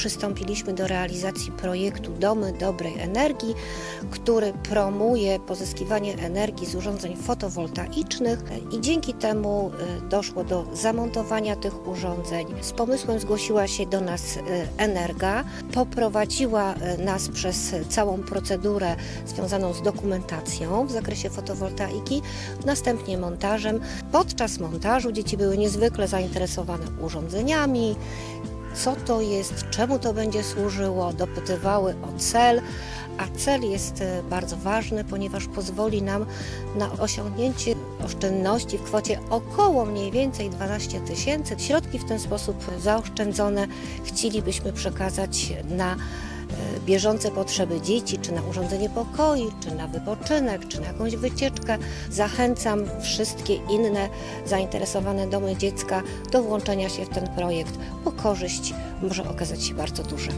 przystąpiliśmy do realizacji projektu Domy Dobrej Energii, który promuje pozyskiwanie energii z urządzeń fotowoltaicznych i dzięki temu y, doszło do zamontowania tych urządzeń. Z pomysłem zgłosiła się do nas y, Energa, poprowadziła y, nas przez całą procedurę związaną z dokumentacją w zakresie fotowoltaiki, następnie montażem. Podczas montażu dzieci były niezwykle zainteresowane urządzeniami, co to jest, czemu to będzie służyło, dopytywały o cel, a cel jest e, bardzo ważny, ponieważ pozwoli nam na osiągnięcie oszczędności w kwocie około mniej więcej 12 tysięcy. Środki w ten sposób zaoszczędzone chcielibyśmy przekazać na bieżące potrzeby dzieci, czy na urządzenie pokoi, czy na wypoczynek, czy na jakąś wycieczkę. Zachęcam wszystkie inne zainteresowane domy dziecka do włączenia się w ten projekt, bo korzyść może okazać się bardzo duża.